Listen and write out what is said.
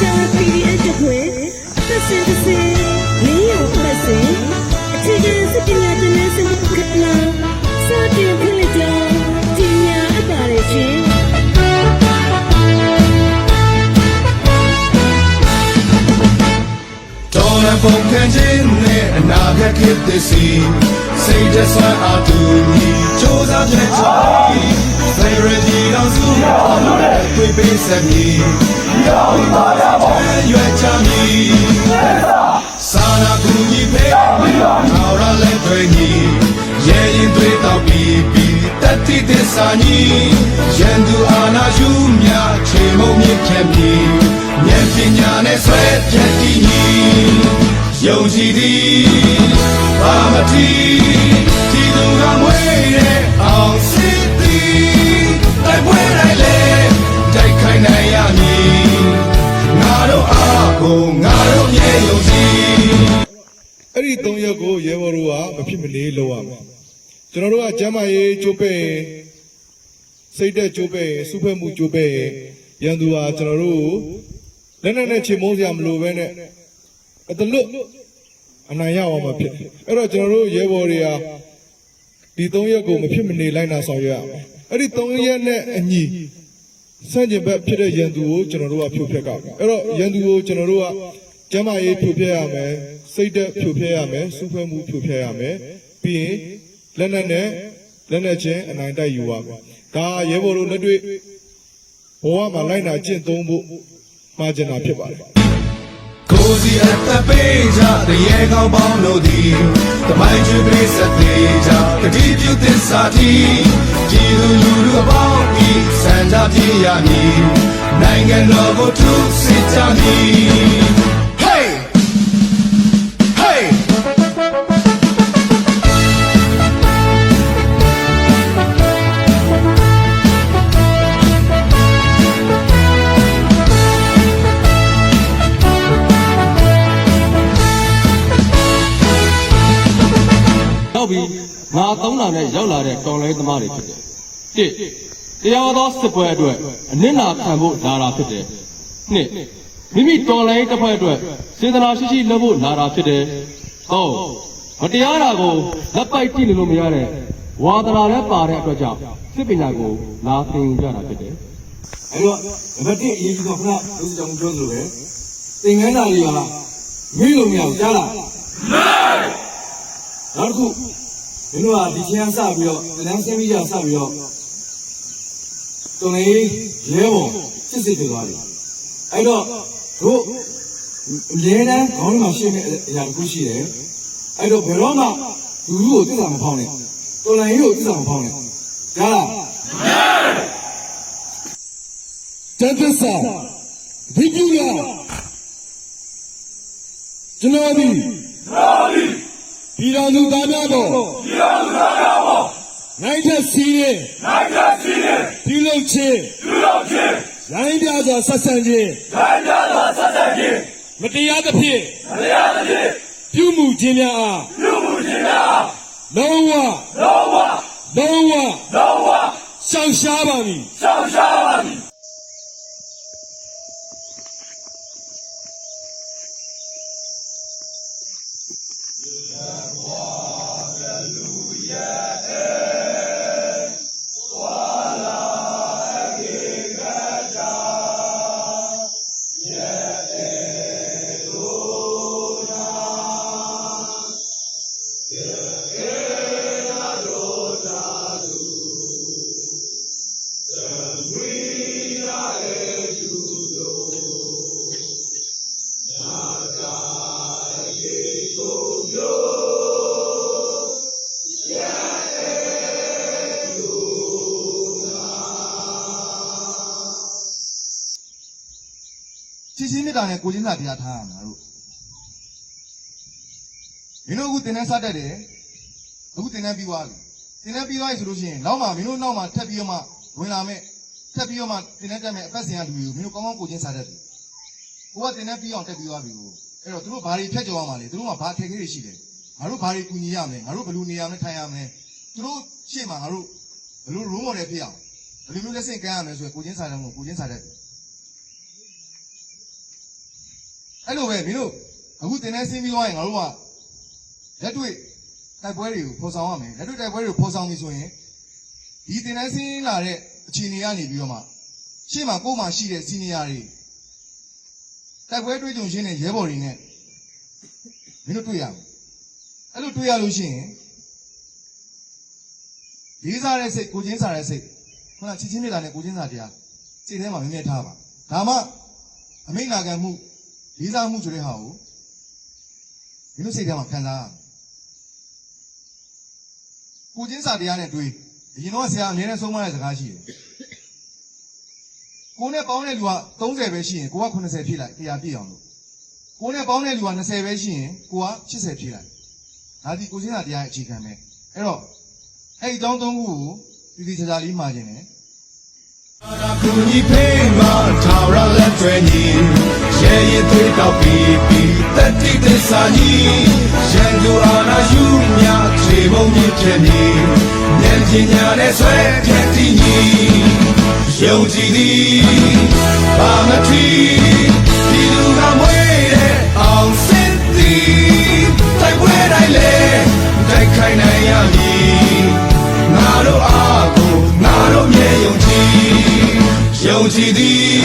ကြ PDF တခွေသက်စင်သက်စင်မင်းရောပတ်စင်အခြေခံစစ်ပညာသင်တန်းစမှုကလန်စတင်ဖွင့်လှစ်ကြောင်းကြီးညာအပ်ပါတယ်ရှင်တော်ရပုံခံခြင်းနဲ့အနာဂတ်ခေတ်သစ်စီစိတ်တဆွမ်းအားတူညီစ조사ချက်ချီစေရဒီတော်စုအောင်တဲ့တွေ့ပေးဆက်မည် ရောင်းပါရပါရွယ်ချမည်စာနာကူညီပေးထော်ရလက်တွေညီရဲရင်တွေတော့ပြီးပြီးတတိသစ္စာညီရန်သူအာနာယူမြချေမုံမြင့်ဖြတ်မည်ဉာဏ်ပညာနဲ့ဆွဲပြတ်တည်ညီယုံကြည်သည်ဘာမတိ ရက်ကိုရဲဘော်တို့ကမဖြစ်မနေလုပ်ရမယ်ကျွန်တော်တို့ကကျမ်းမာရေးကျိုးပဲ့ရင်စိတ်သက်ကျိုးပဲ့ရင်စုဖက်မှုကျိုးပဲ့ရင်ရန်သူဟာကျွန်တော်တို့ကိုလက်နက်နဲ့ချေမုန်းစရာမလိုပဲနဲ့အတလွတ်အနိုင်ရအောင်မှာဖြစ်တယ်အဲ့တော့ကျွန်တော်တို့ရဲဘော်တွေဟာဒီ၃ရက်ကိုမဖြစ်မနေလိုက်နာဆောင်ရွက်ရမယ်အဲ့ဒီ၃ရက်နဲ့အညီစန့်ကျင်ဘက်ဖြစ်တဲ့ရန်သူကိုကျွန်တော်တို့ကဖြိုဖျက်ကမယ်အဲ့တော့ရန်သူကိုကျွန်တော်တို့ကကျမ်းမာရေးဖြိုဖျက်ရမယ် စိတ်သက်ဖြိုဖျက်ရမယ်စုဖွဲ့မှုဖြိုဖျက်ရမယ်ပြီးရင်လက်နက်နဲ့လက်နက်ချင်းအနိုင်တိုက်ယူရမယ်ဒါရဲဘော်တို့လက်တွေ့ဘဝမှာလိုက်နာကျင့်သုံးဖို့မှာကျင်တာဖြစ်ပါတယ်ကိုစီအပ်တဲ့ပေးကြတရေကောင်းပေါင်းလို့သည်တမိုင်းကျွေးပေးဆက်သေးကြတတိပြုသစ္စာတီကြည်လူလူလူအပေါင်းဤစံကြပြေရမည်နိုင်ငံတော်ကိုထုစစ်ကြမည် ငါသုံးတာနဲ့ရောက်လာတဲ့တော်လိုင်းသမားတွေဖြစ်တယ်။တစ်တရားသောစစ်ပွဲအတွက်အနစ်နာခံဖို့လာတာဖြစ်တယ်။နှစ်မိမိတော်လိုင်းတစ်ဖွဲ့အတွက်စေတနာရှိရှိလုပ်ဖို့လာတာဖြစ်တယ်။သုံးမတရားတာကိုလက်ပိုက်ကြည့်လို့မရတဲ့ဝါဒနာလည်းပါတဲ့အတွက်ကြောင့်စစ်ပညာကိုလာသင်ယူကြတာဖြစ်တယ်အဲ့တော့နံပါတ်1အရေးကြီးဆုံးခဏဦးစီးကြောင်ပြောသလိုပဲသင်္ကန်းသားတွေကမိလို့မရဘူးကြားလားမှန်နောက်တစ်ခု မင်းတို့ကဒီချင်းစပြီးတော့တန်းဆင်းပြီးကြစပြီးတော့တုံးလေးရဲဘော်စစ်စစ်တွေသွားတယ်အဲ့တော့တို့အမြဲတမ်းခေါင်းထဲမှာရှင်းတဲ့အရာတစ်ခုရှိတယ်အဲ့တော့ဘယ်တော့မှလူလူကိုသစ္စာမဖောင်းနဲ့တုံးလေးကိုသစ္စာမဖောင်းနဲ့ကြားလားတသစ္စာဒီပြုရကျွန်တော်ဒီ ပြည်တော်သူသားများကိုပြည်တော်သူသားများကိုနိုင်တဲ့စီးရင်နိုင်တဲ့စီးရင်ပြုလုပ်ခြင်းပြုလုပ်ခြင်းရိုင်းပြစွာဆက်ဆံခြင်းရိုင်းပြစွာဆက်ဆံခြင်းမတရားသဖြင့်မတရားသဖြင့်ပြုမှုခြင်းများအားပြုမှုခြင်းများအားလုံးဝလုံးဝလုံးဝလုံးဝရှောင်ရှားပါမည်ချစ် ချင်းမေတ္တာနဲ့ကိုချင်းစာတရားထားရမှာတို့မင်းတို့အခုတင်တန်းစတတ်တယ်အခုတင်တန်းပြီးသွားပြီတင်တန်းပြီးသွားပြီဆိုလို့ရှိရင်နောက်မှမင်းတို့နောက်မှထပ်ပြီးတော့မှဝင်လာမယ်ထပ်ပြီးတော့မှတင်တန်းတက်မယ်အပတ်စဉ်ကလူတွေကိုမင်းတို့ကောင်းကောင်းကိုချင်းစာတတ်တယ်ကိုကတင်တန်းပြီးအောင်တက်ပြီးသွားပြီကိုအဲ့တော့သူတို့ဘာတွေဖြတ်ကျော်ရမှာလဲသူတို့ကဘာအခက်အခဲတွေရှိလဲငါတို့ဘာတွေကူညီရမလဲငါတို့ဘယ်လိုနေရာမလဲထိုင်ရမလဲသူတို့ရှေ့မှာငါတို့ဘယ်လို role model ဖြစ်အောင်ဘယ်လိုမျိုးလက်ဆင့်ကမ်းရမလဲဆိုရင်ကိုချင်းစာတတ်ကိုကိုချင်းစာတတ်တယ် အဲ့လိုပဲမင်းတို့အခုတင်တဲ့ဆင်းပြီးသွားရင်ငါတို့ကလက်တွေ့တိုက်ပွဲတွေကိုဖော်ဆောင်ရမယ်လက်တွေ့တိုက်ပွဲတွေကိုဖော်ဆောင်ပြီဆိုရင်ဒီတင်တဲ့ဆင်းလာတဲ့အခြေအနေကနေပြီးတော့မှရှေ့မှာကိုယ်မှာရှိတဲ့စီနီယာတွေတိုက်ပွဲတွေ့ကြုံရှင်းတဲ့ရဲဘော်တွေနဲ့မင်းတို့တွေ့ရမယ်အဲ့လိုတွေ့ရလို့ရှိရင်လေးစားတဲ့စိတ်ကိုချင်းစားတဲ့စိတ်ခုနချစ်ချင်းမြတ်တာနဲ့ကိုချင်းစားတရားစိတ်ထဲမှာမြဲမြဲထားပါဒါမှအမိန့်နာခံမှု လေးစားမှုဆိုတဲ့ဟာကိုမင်းတို့စိတ်ထဲမှာခံစားရမယ်ကိုချင်းစားတရားနဲ့တွေ့အရင်တော့ဆရာအများနဲ့ဆုံးမတဲ့စကားရှိတယ်ကိုနဲ့ပေါင်းတဲ့လူက30ပဲရှိရင်ကိုက80ဖြစ်လိုက်100ပြည့်အောင်လို့ကိုနဲ့ပေါင်းတဲ့လူက20ပဲရှိရင်ကိုက80ဖြစ်လိုက်ဒါဒီကိုချင်းစားတရားရဲ့အခြေခံပဲအဲ့တော့အဲ့ဒီတောင်းသုံးခုကိုတည်တည်ချာချာလေးမှာခြင်းတယ်ကူညီဖေးမထာဝရလက်တွေညီရဲရင်သွေးတောက်ပြီးပြီးတက်တိတစ္ဆာညီရန် ယုံကြည်သည်ဘာမထီဒီလူကမွေ Didi.